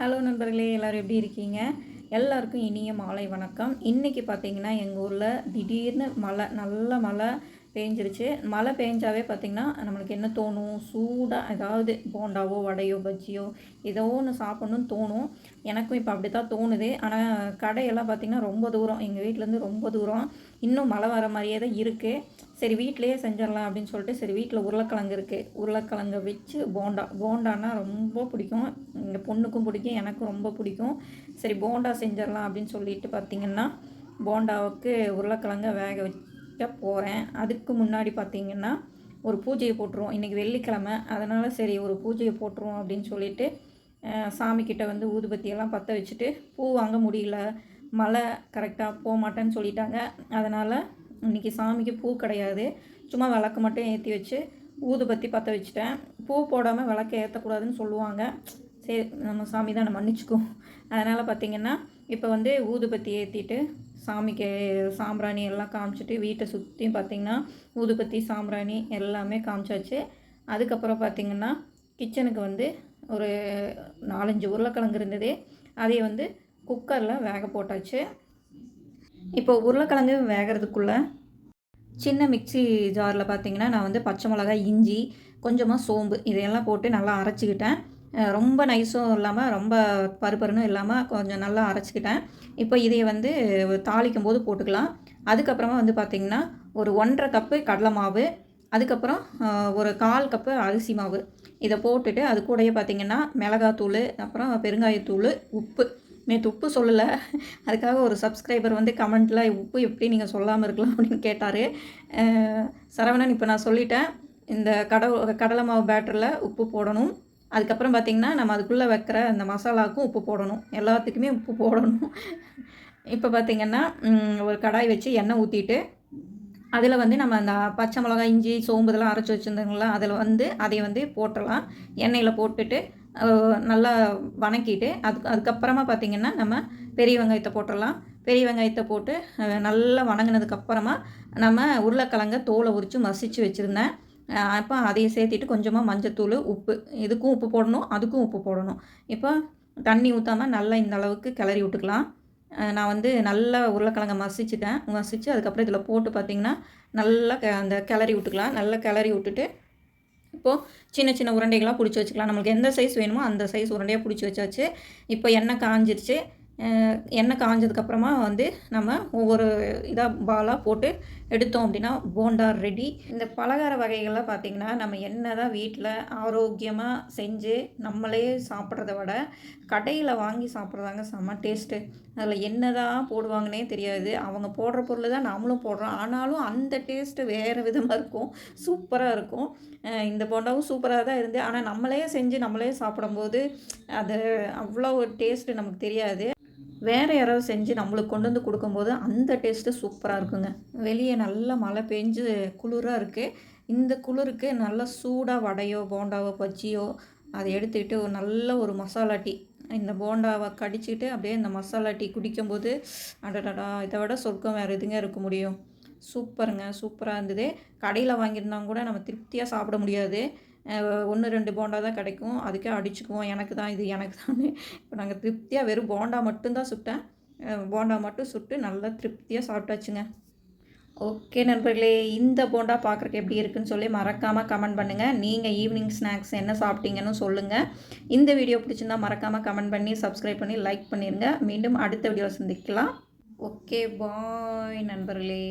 Hello நண்பர்களே எல்லோரும் எப்படி இருக்கீங்க? எல்லாருக்கும் இனிய மாலை வணக்கம். இன்றைக்கி பார்த்தீங்கன்னா எங்கள் ஊரில் திடீர்னு மழை நல்ல மழை பேஞ்சிருச்சு. மழை பேஞ்சாவே பார்த்திங்கன்னா நம்மளுக்கு என்ன தோணும்? சூடாக ஏதாவது போண்டாவோ வடையோ பஜ்ஜியோ ஏதோ ஒன்று சாப்பிட்ணுன்னு தோணும். எனக்கும் இப்போ அப்படி தான் தோணுது. ஆனால் கடையெல்லாம் பார்த்திங்கன்னா ரொம்ப தூரம். எங்கள் வீட்டிலேருந்து ரொம்ப தூரம். இன்னும் மழை வர மாதிரியே தான் இருக்குது சரி வீட்டிலையே செஞ்சிடலாம் அப்படின்னு சொல்லிட்டு சரி வீட்டில் உருளைக்கிழங்கு இருக்குது உருளைக்கிழங்கை வச்சு போண்டா. போண்டான்னா ரொம்ப பிடிக்கும். எங்கள் பொண்ணுக்கும் பிடிக்கும். எனக்கும் ரொம்ப பிடிக்கும். சரி போண்டா செஞ்சிடலாம் அப்படின்னு சொல்லிட்டு பார்த்திங்கன்னா போண்டாவுக்கு உருளைக்கிழங்க வேக வைக்க போகிறேன் அதுக்கு முன்னாடி பார்த்திங்கன்னா ஒரு பூஜையை போட்டுருவோம். இன்றைக்கி வெள்ளிக்கிழமை. அதனால் சரி ஒரு பூஜையை போட்டுருவோம் அப்படின்னு சொல்லிட்டு சாமிக்கிட்ட வந்து ஊதுபத்தியெல்லாம் பற்ற வச்சுட்டு பூ வாங்க முடியல. மழை கரெக்டாக போக மாட்டேன்னு சொல்லிட்டாங்க. அதனால் இன்றைக்கி சாமிக்கு பூ கிடையாது. சும்மா விளக்கு மட்டும் ஏற்றி வச்சு ஊதுபத்தி பற்ற வச்சுட்டேன். பூ போடாமல் விளக்கு ஏற்றக்கூடாதுன்னு சொல்லுவாங்க. சரி நம்ம சாமி தான் நம்ம மன்னிச்சுக்கோ. அதனால் பார்த்திங்கன்னா இப்போ வந்து ஊதுபத்தி ஏற்றிட்டு சாமிக்கு சாம்பிராணி எல்லாம் காமிச்சிட்டு வீட்டை சுற்றியும் பார்த்திங்கன்னா ஊதுபத்தி சாம்பிராணி எல்லாமே காமிச்சாச்சு. அதுக்கப்புறம் பார்த்திங்கன்னா கிச்சனுக்கு வந்து ஒரு நாலஞ்சு உருளைக்கிழங்கு இருந்தது. அதை வந்து குக்கரில் வேக போட்டாச்சு. இப்போ உருளைக்கிழங்கு வேகிறதுக்குள்ளே சின்ன மிக்சி ஜாரில் பார்த்தீங்கன்னா நான் வந்து பச்சை மிளகாய் இஞ்சி கொஞ்சமாக சோம்பு இதையெல்லாம் போட்டு நல்லா அரைச்சிக்கிட்டேன். ரொம்ப நைஸும் இல்லாமல் ரொம்ப பருப்பருன்னு இல்லாமல் கொஞ்சம் நல்லா அரைச்சிக்கிட்டேன். இப்போ இதை வந்து தாளிக்கும் போது போட்டுக்கலாம். அதுக்கப்புறமா வந்து பார்த்திங்கன்னா ஒரு ஒன்றரை கப்பு கடலை மாவு அதுக்கப்புறம் ஒரு கால் கப்பு அரிசி மாவு. இதை போட்டுட்டு அது கூடயே பார்த்திங்கன்னா மிளகாத்தூள் அப்புறம் பெருங்காயத்தூள் உப்பு. நேற்று உப்பு சொல்லலை. அதுக்காக ஒரு சப்ஸ்கிரைபர் வந்து கமெண்ட்டில் உப்பு எப்படி நீங்கள் சொல்லாமல் இருக்கலாம்? அப்படின்னு கேட்டார். சரவணன் இப்போ நான் சொல்லிட்டேன். இந்த கடவு கடலை மாவு பேட்டரில் உப்பு போடணும். அதுக்கப்புறம் பார்த்திங்கன்னா நம்ம அதுக்குள்ளே வைக்கிற அந்த மசாலாவுக்கும் உப்பு போடணும். எல்லாத்துக்குமே உப்பு போடணும். இப்போ பார்த்திங்கன்னா ஒரு கடாய் வச்சு எண்ணெய் ஊற்றிட்டு அதில் வந்து நம்ம அந்த பச்சை மிளகாய் இஞ்சி சோம்பு இதெல்லாம் அரைச்சி வச்சுருந்தோங்களா அதில் வந்து அதை வந்து போட்டுடலாம் எண்ணெயில் போட்டுட்டு நல்லா வணக்கிட்டு அதுக்கு அதுக்கப்புறமா பார்த்திங்கன்னா நம்ம பெரிய வெங்காயத்தை போட்டுடலாம் பெரிய வெங்காயத்தை போட்டு நல்லா வணங்கினதுக்கப்புறமா நம்ம உருளைக்கிழங்க தோலை உரித்து மசித்து வச்சுருந்தேன். அப்போ அதையும் சேர்த்திட்டு கொஞ்சமாக மஞ்சத்தூள் உப்பு. இதுக்கும் உப்பு போடணும் அதுக்கும் உப்பு போடணும். இப்போ தண்ணி ஊற்றாமல் நல்லா இந்த அளவுக்கு கிளறி விட்டுக்கலாம். நான் வந்து நல்லா உருளைக்கிழங்க மசிச்சுட்டேன். மசித்து அதுக்கப்புறம் இதில் போட்டு பார்த்திங்கன்னா நல்லா அந்த கிளறி விட்டுக்கலாம். நல்லா கிளறி விட்டுட்டு இப்போது சின்ன சின்ன உருண்டைகளாக பிடிச்சி வச்சுக்கலாம். நம்மளுக்கு எந்த சைஸ் வேணுமோ அந்த சைஸ் உருண்டையாக பிடிச்சி வச்சாச்சு. இப்போ எண்ணெய் காஞ்சிருச்சு. எண்ணெய் காஞ்சதுக்கப்புறமா வந்து நம்ம ஒவ்வொரு இதாக பாலாக போட்டு எடுத்தோம் அப்படின்னா போண்டா ரெடி இந்த பலகார வகைகள்லாம் பார்த்திங்கன்னா நம்ம என்ன தான் வீட்டில் ஆரோக்கியமாக செஞ்சு நம்மளே சாப்பிட்றத விட கடையில் வாங்கி சாப்பிட்றதாங்க செம்ம டேஸ்ட்டு அதில் என்ன தான் போடுவாங்கன்னே தெரியாது. அவங்க போடுற பொருள் தான் நம்மளும் போடுறோம். ஆனாலும் அந்த டேஸ்ட்டு வேறு விதமாக இருக்கும். சூப்பராக இருக்கும். இந்த போண்டாவும் சூப்பராக தான் இருந்து ஆனால் நம்மளே செஞ்சு நம்மளே சாப்பிடும்போது அது அவ்வளோ ஒரு டேஸ்ட்டு நமக்கு தெரியாது. வேறு யாராவது செஞ்சு நம்மளுக்கு கொண்டு வந்து கொடுக்கும்போது அந்த டேஸ்ட்டு சூப்பராக இருக்குங்க. வெளியே நல்லா மழை பெஞ்சு குளிராக இருக்குது இந்த குளிருக்கு நல்லா சூடாக வடையோ போண்டாவோ பஜ்ஜியோ அதை எடுத்துக்கிட்டு ஒரு நல்ல ஒரு மசாலா டீ. இந்த போண்டாவை கடிச்சிட்டு அப்படியே இந்த மசாலா டீ குடிக்கும்போது அடடடா இதை விட சொர்க்கம் வேறு எதுங்க இருக்க முடியும்? சூப்பருங்க சூப்பராக இருந்தது. கடையில் வாங்கியிருந்தாங்க கூட நம்ம திருப்தியாக சாப்பிட முடியாது. ஒன்று ரெண்டு போண்டா தான் கிடைக்கும். அதுக்கே அடிச்சுக்குவோம். எனக்கு தான் இது எனக்கு தான் இப்போ நாங்கள் திருப்தியாக வெறும் போண்டா மட்டும்தான் சுட்டேன். போண்டா மட்டும் சுட்டு நல்லா திருப்தியாக சாப்பிட்டாச்சுங்க. ஓகே நண்பர்களே இந்த போண்டா பார்க்குறக்கு எப்படி இருக்குன்னு சொல்லி மறக்காமல் கமெண்ட் பண்ணுங்கள் நீங்கள் ஈவினிங் ஸ்நாக்ஸ் என்ன சாப்பிட்டீங்கன்னு சொல்லுங்கள் இந்த வீடியோ பிடிச்சிருந்தால் மறக்காமல் கமெண்ட் பண்ணி சப்ஸ்கிரைப் பண்ணி லைக் பண்ணிடுங்க மீண்டும் அடுத்த வீடியோவில் சந்திக்கலாம். ஓகே பாய் நண்பர்களே.